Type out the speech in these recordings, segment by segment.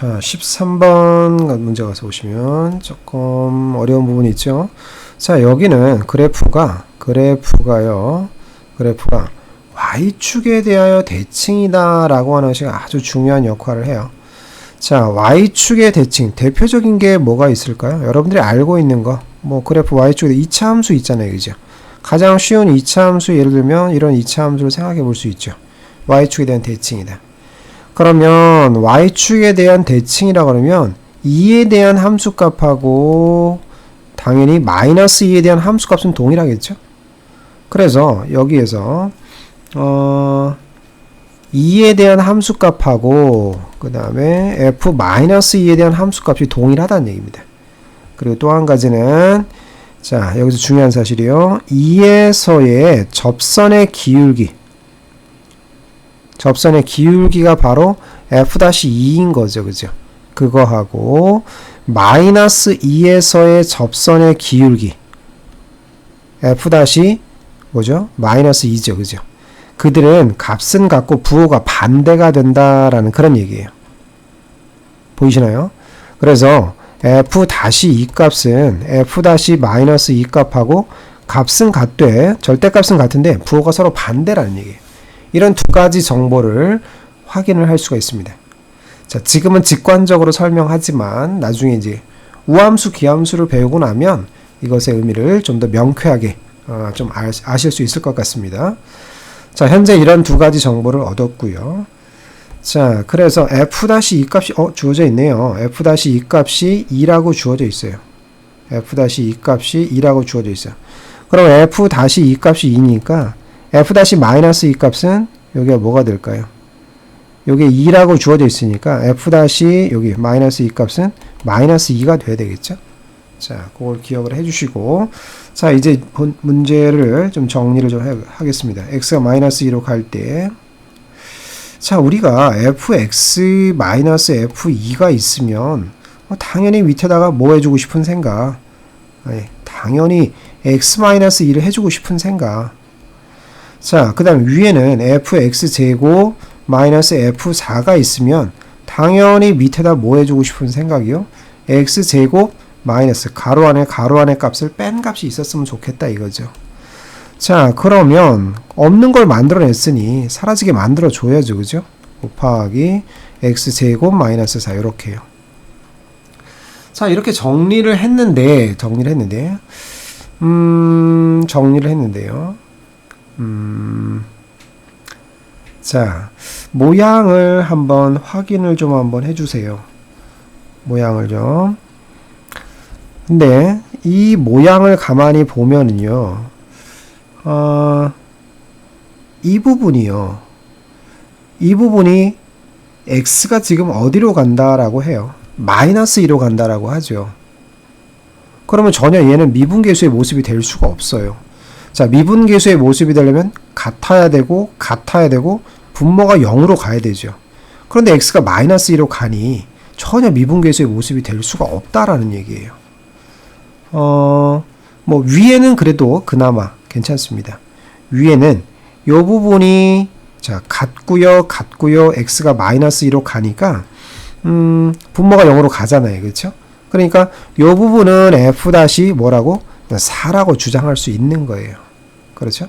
자, 13번 문제 가서 보시면 조금 어려운 부분이 있죠. 자, 여기는 그래프가, 그래프가요, 그래프가 Y축에 대하여 대칭이다 라고 하는 것이 아주 중요한 역할을 해요. 자, Y축의 대칭, 대표적인 게 뭐가 있을까요? 여러분들이 알고 있는 거, 뭐 그래프 Y축에 이차 함수 있잖아요, 그죠? 가장 쉬운 이차 함수 예를 들면 이런 이차 함수를 생각해 볼 수 있죠. Y축에 대한 대칭이다. 그러면 y축에 대한 대칭이라 그러면 2에 대한 함수값하고 당연히 마이너스 2에 대한 함수값은 동일하겠죠. 그래서 여기에서 어 2에 대한 함수값하고 그 다음에 f 마이너스 2에 대한 함수값이 동일하다는 얘기입니다. 그리고 또 한 가지는 자 여기서 중요한 사실이요. 2에서의 접선의 기울기 접선의 기울기가 바로 f-2인 거죠. 그죠? 그거하고 마이너스 2에서의 접선의 기울기 f- 뭐죠? 마이너스 2죠. 그죠? 그들은 값은 같고 부호가 반대가 된다라는 그런 얘기예요. 보이시나요? 그래서 f-2 값은 f-2 값하고 값은 같되 절대값은 같은데 부호가 서로 반대라는 얘기예요. 이런 두 가지 정보를 확인을 할 수가 있습니다. 자, 지금은 직관적으로 설명하지만 나중에 이제 우함수, 기함수를 배우고 나면 이것의 의미를 좀 더 명쾌하게 어, 좀 아실 수 있을 것 같습니다. 자, 현재 이런 두 가지 정보를 얻었고요. 자, 그래서 f-2 값이 어, 주어져 있네요. f-2 값이 2라고 주어져 있어요. f-2 값이 2라고 주어져 있어요. 그럼 f-2 값이 2니까 f--2 값은 여기가 뭐가 될까요? 여기 2라고 주어져 있으니까 f- 여기 마이너스 2 값은 마이너스 2가 돼야 되겠죠? 자, 그걸 기억을 해주시고 자, 이제 본 문제를 좀 정리를 좀 해, 하겠습니다. x가 마이너스 2로 갈 때 자, 우리가 fx 마이너스 f2가 있으면 어, 당연히 밑에다가 뭐 해주고 싶은 생각 아니, 당연히 x 마이너스 2를 해주고 싶은 생각 자, 그 다음 위에는 fx제곱 마이너스 f4가 있으면 당연히 밑에다 뭐 해주고 싶은 생각이요? x제곱 마이너스 가로 안에 가로 안에 값을 뺀 값이 있었으면 좋겠다 이거죠. 자, 그러면 없는 걸 만들어냈으니 사라지게 만들어줘야죠. 그죠? 곱하기 x제곱 마이너스 4 이렇게요. 자, 이렇게 정리를 했는데 정리를 했는데 음, 정리를 했는데요. 음, 자, 모양을 한번 확인을 좀 한번 해주세요. 모양을 좀. 근데 이 모양을 가만히 보면은요, 어, 이 부분이요. 이 부분이 x가 지금 어디로 간다라고 해요. 마이너스 2로 간다라고 하죠. 그러면 전혀 얘는 미분계수의 모습이 될 수가 없어요. 자, 미분계수의 모습이 되려면 같아야 되고 같아야 되고 분모가 0으로 가야 되죠. 그런데 x가 마이너스 2로 가니 전혀 미분계수의 모습이 될 수가 없다라는 얘기예요. 어, 뭐 위에는 그래도 그나마 괜찮습니다. 위에는 이 부분이 자 같고요, 같고요. x가 마이너스 2로 가니까 음, 분모가 0으로 가잖아요, 그렇죠? 그러니까 이 부분은 f 다시 뭐라고 4라고 주장할 수 있는 거예요. 그렇죠?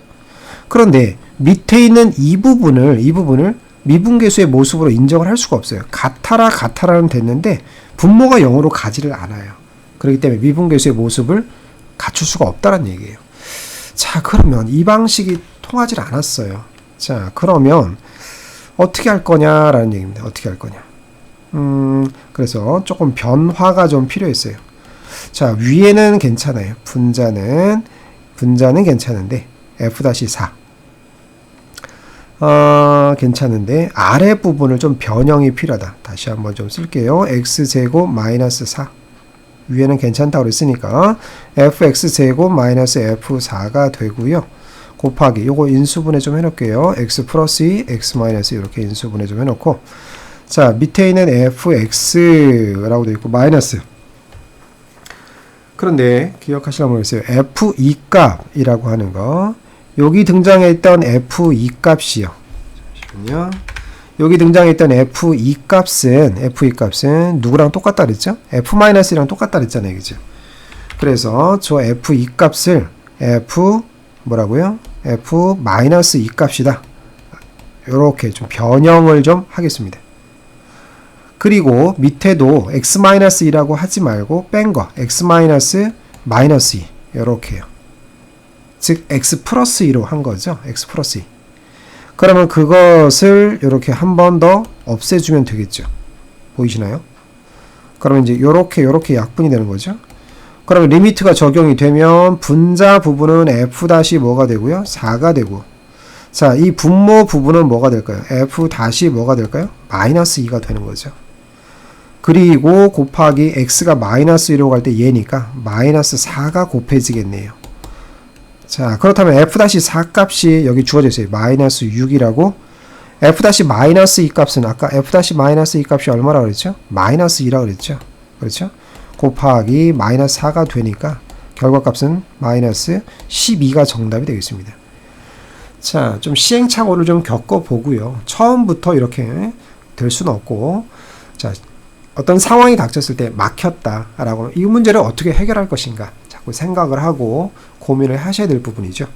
그런데 밑에 있는 이 부분을 이 부분을 미분계수의 모습으로 인정을 할 수가 없어요. 같아라 같아라는 됐는데 분모가 0으로 가지를 않아요. 그렇기 때문에 미분계수의 모습을 갖출 수가 없다는 얘기예요. 자, 그러면 이 방식이 통하지 않았어요. 자, 그러면 어떻게 할 거냐라는 얘기입니다. 어떻게 할 거냐. 음, 그래서 조금 변화가 좀 필요했어요. 자, 위에는 괜찮아요. 분자는, 분자는 괜찮은데, f-4. 어, 괜찮은데, 아래 부분을 좀 변형이 필요하다. 다시 한번 좀 쓸게요. x제곱 마이너스 4. 위에는 괜찮다고 그랬으니까, fx제곱 마이너스 f4가 되고요 곱하기, 요거 인수분해 좀 해놓을게요. x 플러스 2, x 마이너스 이렇게 인수분해 좀 해놓고, 자, 밑에 있는 fx라고 되어 있고, 마이너스. 그런데 기억하시려면 모르겠어요. f2 값이라고 하는 거. 여기 등장했던 f2 값이요. 잠시만요. 여기 등장했던 f2 값은 f2 값은 누구랑 똑같다 그랬죠? f-랑 똑같다 그랬잖아요. 그죠? 그래서 저 f2 값을 f 뭐라고요? f-2 값이다. 이렇게 좀 변형을 좀 하겠습니다. 그리고 밑에도 x-2라고 하지 말고 뺀 거 x-2 이렇게요. 즉 x 플러스 2로 한 거죠. x 플러스 2. 그러면 그것을 이렇게 한 번 더 없애주면 되겠죠. 보이시나요? 그러면 이제 요렇게 요렇게 약분이 되는 거죠. 그러면 리미트가 적용이 되면 분자 부분은 f 다시 뭐가 되고요? 4가 되고 자, 이 분모 부분은 뭐가 될까요? f 다시 뭐가 될까요? 마이너스 2가 되는 거죠. 그리고 곱하기 x가 마이너스 1로 갈 때 얘니까 마이너스 4가 곱해지겠네요. 자, 그렇다면 f-4 값이 여기 주어져 있어요. 마이너스 6이라고. f-마이너스 2 값은 아까 f-마이너스 2 값이 얼마라고 그랬죠? 마이너스 2라고 그랬죠? 그렇죠? 곱하기 마이너스 4가 되니까 결과값은 마이너스 12가 정답이 되겠습니다. 자, 좀 시행착오를 좀 겪어보고요. 처음부터 이렇게 될 수는 없고, 자, 어떤 상황이 닥쳤을 때 막혔다라고 이 문제를 어떻게 해결할 것인가 자꾸 생각을 하고 고민을 하셔야 될 부분이죠.